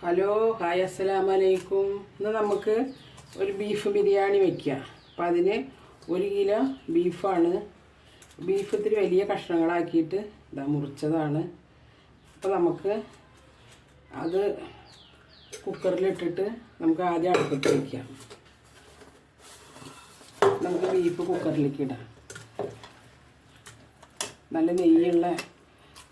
Hello hi അസ്സലാമു അലൈക്കും ഇന്ന് നമുക്ക് ഒരു ബീഫ് ബിരിയാണി വെക്കാം അപ്പം അതിന് ഒരു കിലോ ബീഫാണ്. ബീഫ് ഇത്തിരി വലിയ കഷ്ണങ്ങളാക്കിയിട്ട് ഇതാ മുറിച്ചതാണ്. അപ്പോൾ നമുക്ക് അത് കുക്കറിലിട്ടിട്ട് നമുക്ക് ആദ്യം അടുപ്പത്ത് വയ്ക്കാം നമുക്ക് ബീഫ് കുക്കറിലേക്ക് ഇടാം. നല്ല നെയ്യുള്ള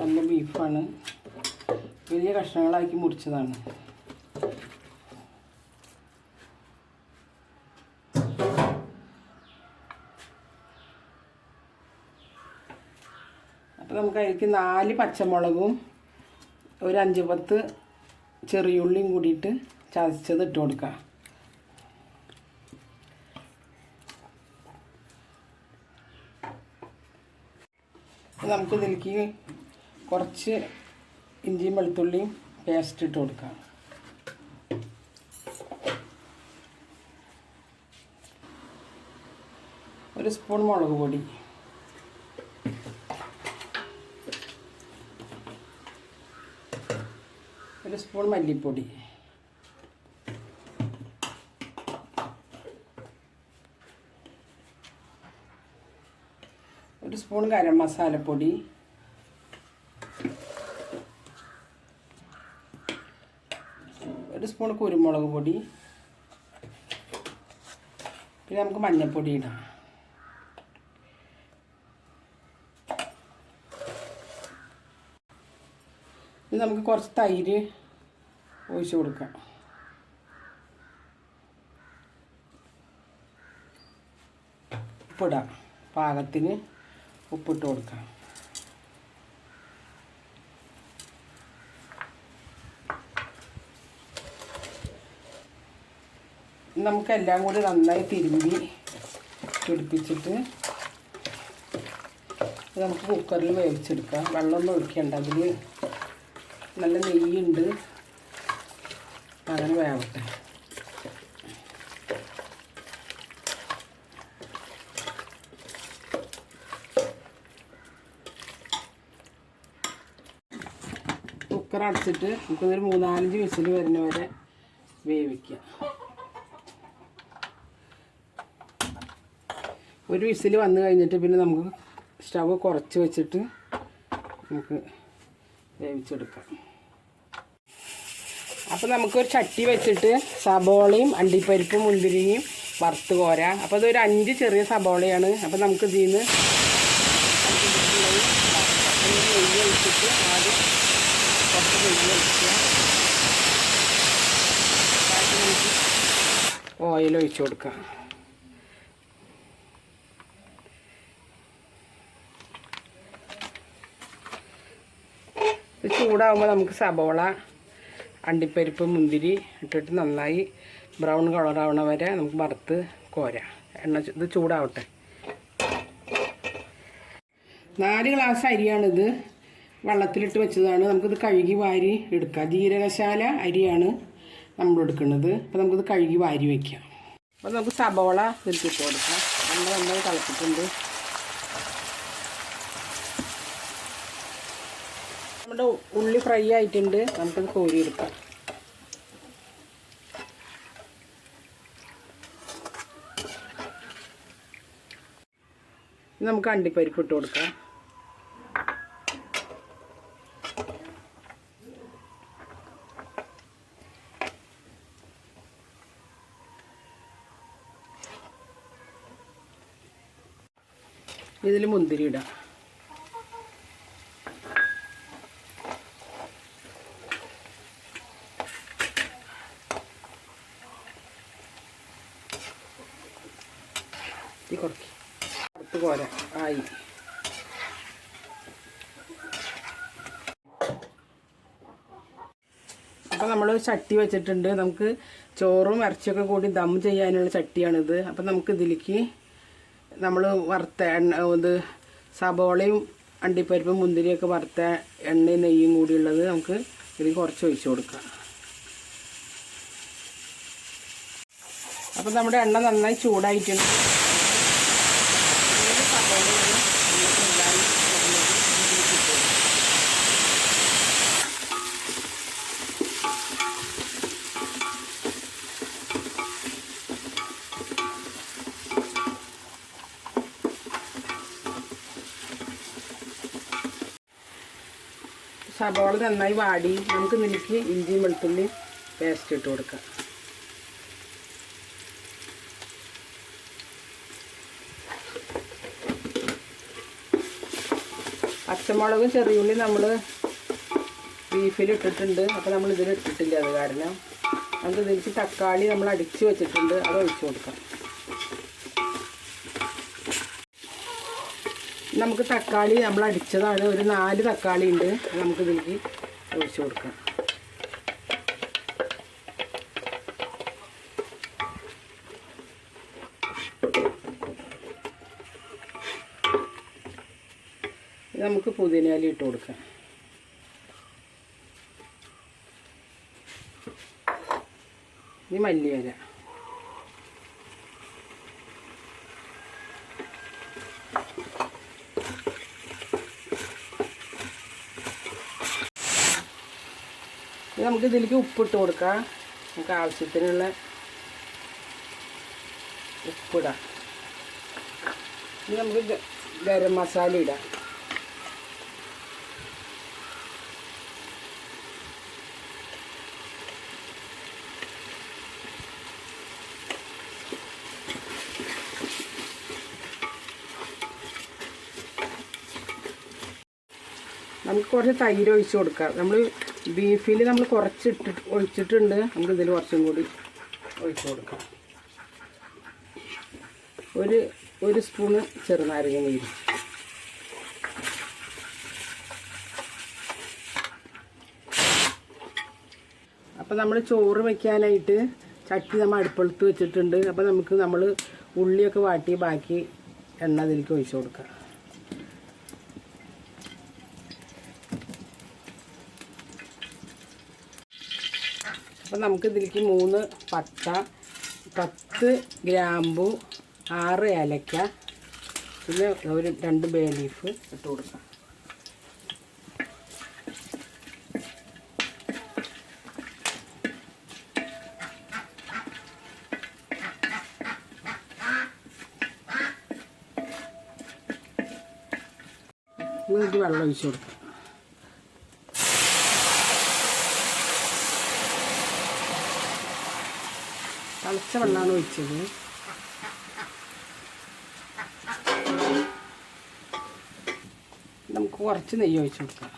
നല്ല ബീഫാണ്. വലിയ കഷ്ണങ്ങളാക്കി മുറിച്ചതാണ്. അപ്പോൾ നമുക്ക് അതിലേക്ക് നാല് പച്ചമുളകും ഒരു അഞ്ച് പത്ത് ചെറിയുള്ളിയും കൂടിയിട്ട് ചതച്ചത് ഇട്ട് കൊടുക്കുക നമുക്ക് ഇതിലേക്ക് കുറച്ച് ഇഞ്ചിയും വെളുത്തുള്ളിയും പേസ്റ്റ് ഇട്ട് കൊടുക്കാം. ഒരു സ്പൂൺ മുളക് പൊടി. ഒരു സ്പൂൺ മല്ലിപ്പൊടി. ഒരു സ്പൂൺ ഗരം മസാലപ്പൊടി. സ്പൂൺ കുരുമുളക് പൊടി. പിന്നെ നമുക്ക് മഞ്ഞൾപ്പൊടി ഇടാം. ഇത് നമുക്ക് കുറച്ച് തൈര് ഒഴിച്ച് കൊടുക്കാം. ഉപ്പിടാം. പാകത്തിന് ഉപ്പിട്ട് കൊടുക്കാം. നമുക്കെല്ലാം കൂടി നന്നായി തിരുമ്പി പിടിപ്പിച്ചിട്ട് നമുക്ക് കുക്കറിൽ വേവിച്ചെടുക്കാം. വെള്ളമൊന്നും ഒഴിക്കേണ്ട. അതിൽ നല്ല നെയ്യുണ്ട്. അങ്ങനെ വേവട്ടെ. കുക്കർ അടച്ചിട്ട് നമുക്കിതൊരു മൂന്നാലഞ്ച് വിസിൽ വരുന്ന വരെ വേവിക്കാം. ഒരു വിസിൽ വന്നു കഴിഞ്ഞിട്ട് പിന്നെ നമുക്ക് സ്റ്റവ് കുറച്ച് വെച്ചിട്ട് നമുക്ക് വേവിച്ചെടുക്കാം. അപ്പോൾ നമുക്കൊരു ചട്ടി വെച്ചിട്ട് സബോളയും അണ്ടിപ്പരിപ്പും മുന്തിരിയും വറുത്ത് കോരാം. അപ്പോൾ അതൊരു അഞ്ച് ചെറിയ സബോളയാണ്. അപ്പോൾ നമുക്ക് ഇതിൽ നിന്ന് നെയ്യ് ഓയിൽ ഒഴിച്ചു കൊടുക്കാം ഇത് ചൂടാകുമ്പോൾ നമുക്ക് സബോള അണ്ടിപ്പരിപ്പ് മുന്തിരി ഇട്ടിട്ട് നന്നായി ബ്രൗൺ കളറാവണ വരെ നമുക്ക് വറുത്ത് കോരാം. എണ്ണ ഇത് ചൂടാവട്ടെ. നാല് ഗ്ലാസ് അരിയാണിത്. വെള്ളത്തിലിട്ട് വെച്ചതാണ്. നമുക്കിത് കഴുകി വാരി എടുക്കാം. ജീരകശാല അരിയാണ് നമ്മൾ എടുക്കുന്നത്. അപ്പോൾ നമുക്കിത് കഴുകി വാരി വയ്ക്കാം അപ്പോൾ നമുക്ക് സബോള ഇതിലിട്ട് കൊടുക്കാം. നമ്മൾ നമ്മൾ തിളച്ചിട്ടുണ്ട് നമ്മുടെ ഉള്ളി ഫ്രൈ ആയിട്ടുണ്ട്. നമുക്കത് കോരിയെടുക്കാം. നമുക്ക് അണ്ടിപ്പരിപ്പ് ഇട്ട് കൊടുക്കാം. ഇതിൽ മുന്തിരി ഇടാം. അടുത്ത് കോര ആയി. അപ്പോൾ നമ്മൾ ചട്ടി വെച്ചിട്ടുണ്ട്. നമുക്ക് ചോറും ഇറച്ചിയൊക്കെ കൂടി ദം ചെയ്യാനുള്ള ചട്ടിയാണിത്. അപ്പോൾ നമുക്ക് ഇതിലേക്ക് നമ്മൾ വറുത്ത എണ്ണ ഇത് സബോളയും അണ്ടിപ്പരിപ്പും മുന്തിരിയൊക്കെ വറുത്ത എണ്ണയും നെയ്യും കൂടിയുള്ളത് നമുക്ക് ഇതിൽ കുറച്ച് ഒഴിച്ച് കൊടുക്കാം. അപ്പോൾ നമ്മുടെ എണ്ണ നന്നായി ചൂടായിട്ടുണ്ട് ഇതിൽ സബോളയാണ് നമുക്ക് ഇടാൻ പോകുന്നത്. ഇതിലേക്ക് ഇട്ട് കൊടുക്കാം. സബോള നന്നായി വാടി. നമുക്ക് നിനക്ക് ഇഞ്ചിയും വെളുത്തുള്ളി പേസ്റ്റ് ഇട്ട് കൊടുക്കാം. പച്ചമുളകും ചെറിയുള്ളി നമ്മൾ ബീഫിൽ ഇട്ടിട്ടുണ്ട്. അപ്പോൾ നമ്മൾ ഇതിൽ ഇട്ടിട്ടില്ല അത് കാരണം. നമുക്ക് ഇതിലേക്ക് തക്കാളി നമ്മൾ അടിച്ച് വെച്ചിട്ടുണ്ട്. അത് ഒഴിച്ചു കൊടുക്കാം. നമുക്ക് തക്കാളി നമ്മൾ അടിച്ചതാണ്. ഒരു നാല് തക്കാളി ഉണ്ട്. നമുക്ക് ഇതിലേക്ക് ഒഴിച്ചു കൊടുക്കാം. നമുക്ക് പുതിനയില ഇട്ട് കൊടുക്കാം. ഇനി മല്ലിയില. നമുക്ക് ഇതിലേക്ക് ഉപ്പിട്ട് കൊടുക്കാം. നമുക്ക് ആവശ്യത്തിനുള്ള ഉപ്പിടാം. ഇനി നമുക്ക് ഗരം മസാല ഇടാം. നമുക്ക് കുറച്ച് തൈര് ഒഴിച്ച് കൊടുക്കാം. നമ്മൾ ബീഫിൽ നമ്മൾ കുറച്ച് ഇട്ടിട്ട് ഒഴിച്ചിട്ടുണ്ട്. നമുക്ക് ഇതിൽ കുറച്ചും കൂടി ഒഴിച്ച് കൊടുക്കാം. ഒരു ഒരു സ്പൂണ് ചെറുനാരങ്ങ നീര്. അപ്പോൾ നമ്മൾ ചോറ് വെക്കാനായിട്ട് ചട്ടി നമ്മൾ അടുപ്പെടുത്ത് വെച്ചിട്ടുണ്ട്. അപ്പോൾ നമുക്ക് നമ്മൾ ഉള്ളിയൊക്കെ വാട്ടി ബാക്കി എണ്ണ അതിലേക്ക് ഒഴിച്ച് കൊടുക്കാം. അപ്പം നമുക്ക് ഇതിലേക്ക് മൂന്ന് പട്ട പത്ത് ഗ്രാമ്പു ആറ് ഏലക്ക പിന്നെ ഒരു രണ്ട് ബേ ലീഫ് ഇട്ട് കൊടുക്കാം. ഇത് വെള്ളം ഒഴിച്ചു കൊടുക്കാം. തിളച്ച വെള്ളമാണ് ഒഴിച്ചത്. നമുക്ക് കുറച്ച് നെയ്യ് ഒഴിച്ചു കൊടുക്കാം.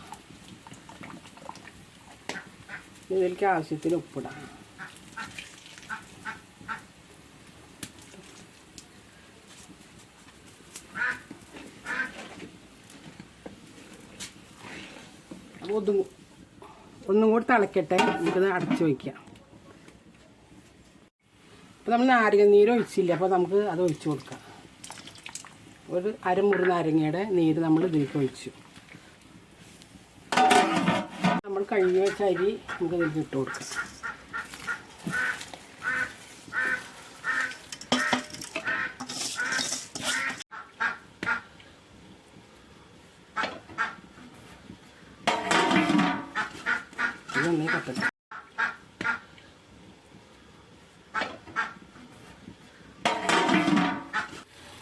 ഇതിലേക്ക് ആവശ്യത്തിന് ഉപ്പിടാം. ഒന്നും കൂടി തിളക്കട്ടെ. നമുക്ക് അടച്ചു വയ്ക്കാം അപ്പോൾ നമ്മൾ നാരങ്ങ നീര് ഒഴിച്ചില്ല അപ്പോൾ നമുക്ക് അത് ഒഴിച്ചു കൊടുക്കാം. ഒരു അരമുറി നാരങ്ങയുടെ നീര് നമ്മൾ ഇതിലേക്ക് ഒഴിച്ചു. നമ്മൾ കഴുകി വെച്ച അരി നമുക്ക് ഇതിലേക്ക് ഇട്ട് കൊടുക്കാം.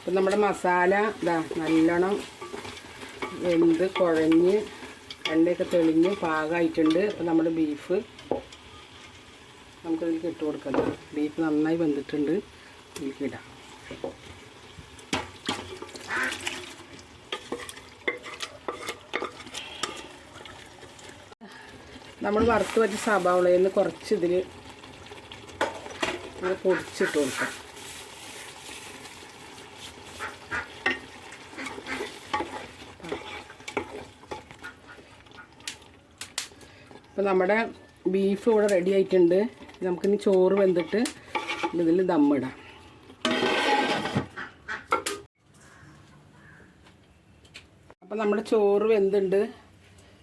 ഇപ്പം നമ്മുടെ മസാല ഇതാ നല്ലോണം വെന്ത് കുഴഞ്ഞ് എണ്ണയൊക്കെ തെളിഞ്ഞ് പാകമായിട്ടുണ്ട് അപ്പം നമ്മുടെ ബീഫ് നമുക്കതിലേക്ക് ഇട്ട് കൊടുക്കാം. ബീഫ് നന്നായി വെന്തിട്ടുണ്ട്. ഇതിലേക്ക് ഇടാം. നമ്മൾ വറുത്ത് വെച്ച സബാവളയിൽ നിന്ന് കുറച്ച് ഇതിൽ പൊടിച്ചിട്ട് കൊടുക്കാം. അപ്പോൾ നമ്മുടെ ബീഫ് ഇവിടെ റെഡി ആയിട്ടുണ്ട്. നമുക്കിനി ചോറ് വെന്തിട്ട് ഇതിൽ ദമ്മിടാം അപ്പോൾ നമ്മുടെ ചോറ് വെന്തുണ്ട്.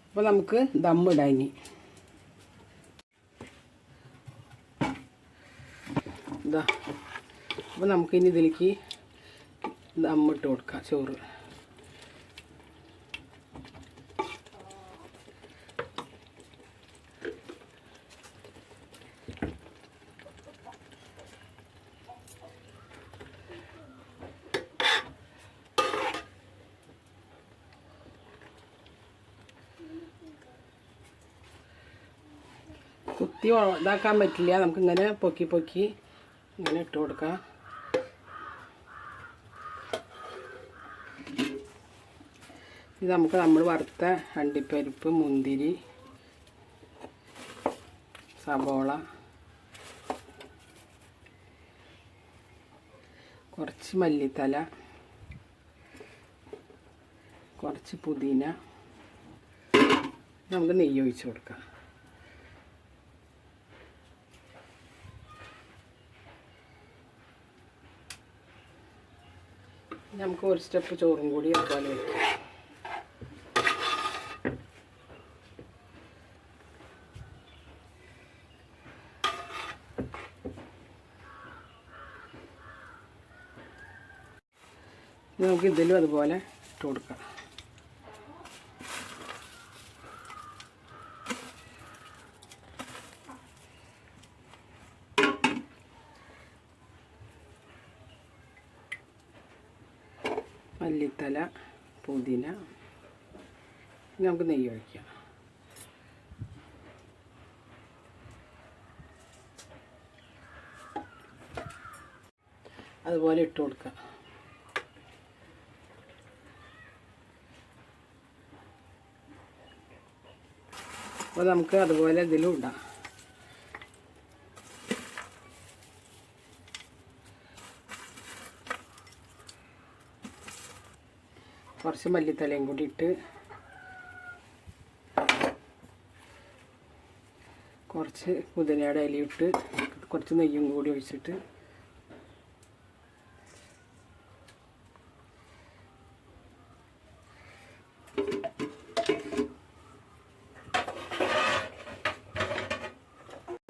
അപ്പോൾ നമുക്ക് ദമ്മിടാം ഇനി. ഇതാ അപ്പോൾ നമുക്കിനി ഇതിലേക്ക് ദമ്മിട്ട് കൊടുക്കാം ചോറ്. കുത്തി ഇതാക്കാൻ പറ്റില്ല. നമുക്കിങ്ങനെ പൊക്കി പൊക്കി ഇങ്ങനെ ഇട്ട് കൊടുക്കാം. ഇത് നമുക്ക് നമ്മൾ വറുത്ത അണ്ടിപ്പരിപ്പ് മുന്തിരി സബോള കുറച്ച് മല്ലിത്തല കുറച്ച് പുതിന. നമുക്ക് നെയ്യ് ഒഴിച്ച് കൊടുക്കാം. നമുക്ക് ഒരു സ്റ്റെപ്പ് ചോറും കൂടി അതുപോലെ വയ്ക്കാം നമുക്ക് ഇതിലും അതുപോലെ ഇട്ട് കൊടുക്കാം മല്ലിത്തല പുതിന. നമുക്ക് നെയ്യ് ഒഴിക്കാം. അതുപോലെ ഇട്ട് കൊടുക്കുക അപ്പോൾ നമുക്ക് അതുപോലെ ഇതിലും ഇടാം. കുറച്ച് മല്ലിത്തലയും കൂടി ഇട്ട് കുറച്ച് പുതിനയുടെ ഇലയിട്ട് കുറച്ച് നെയ്യും കൂടി ഒഴിച്ചിട്ട്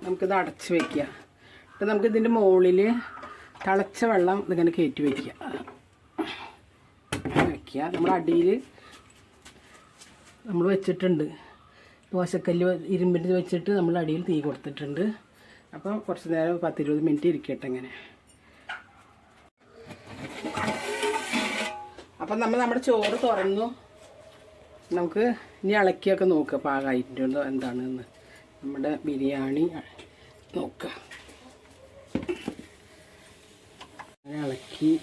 നമുക്കിത് അടച്ച് വയ്ക്കുക എന്നിട്ട് നമുക്കിതിന്റെ മുകളിൽ തിളച്ച വെള്ളം ഇതിങ്ങനെ കയറ്റി വയ്ക്കുക വയ്ക്കുക നമ്മൾ അടിയിൽ നമ്മൾ വെച്ചിട്ടുണ്ട്. ദോശക്കല്ല് ഇരുമ്പിന്റെ വെച്ചിട്ട് നമ്മൾ അടിയിൽ തീ കൊടുത്തിട്ടുണ്ട്. അപ്പോൾ കുറച്ച് നേരം പത്തിരുപത് മിനിറ്റ് ഇരിക്കട്ടെ ഇങ്ങനെ. അപ്പം നമ്മൾ നമ്മുടെ ചോറ് തുറന്നു. നമുക്ക് ഇനി ഇളക്കിയൊക്കെ നോക്കുക പാകമായിട്ടുണ്ടോ എന്താണെന്ന്. നമ്മുടെ ബിരിയാണി നോക്കുക ഇളക്കി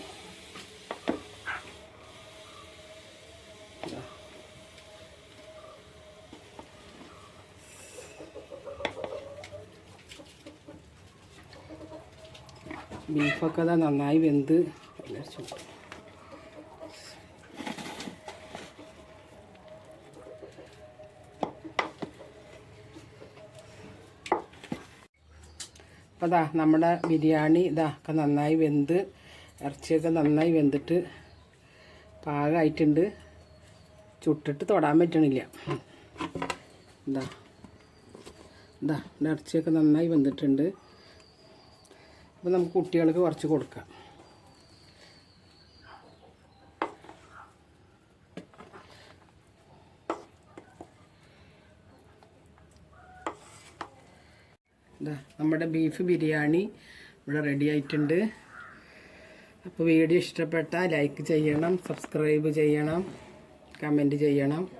ബീഫൊക്കെ അതാ നന്നായി വെന്ത് അപ്പോൾ അതാ നമ്മുടെ ബിരിയാണി ഇതാ ഒക്കെ നന്നായി വെന്ത് ഇറച്ചിയൊക്കെ നന്നായി വെന്തിട്ട് പാകമായിട്ടുണ്ട് ചുട്ടിട്ട് തൊടാൻ പറ്റണില്ല. എന്താ എന്താ ഇറച്ചിയൊക്കെ നന്നായി വെന്തിട്ടുണ്ട്. അപ്പോൾ നമുക്ക് കുട്ടികൾക്ക് കുറച്ച് കൊടുക്കാം. നമ്മുടെ ബീഫ് ബിരിയാണി ഇവിടെ റെഡി ആയിട്ടുണ്ട്. അപ്പോൾ വീഡിയോ ഇഷ്ടപ്പെട്ടാൽ ലൈക്ക് ചെയ്യണം സബ്സ്ക്രൈബ് ചെയ്യണം. കമന്റ് ചെയ്യണം.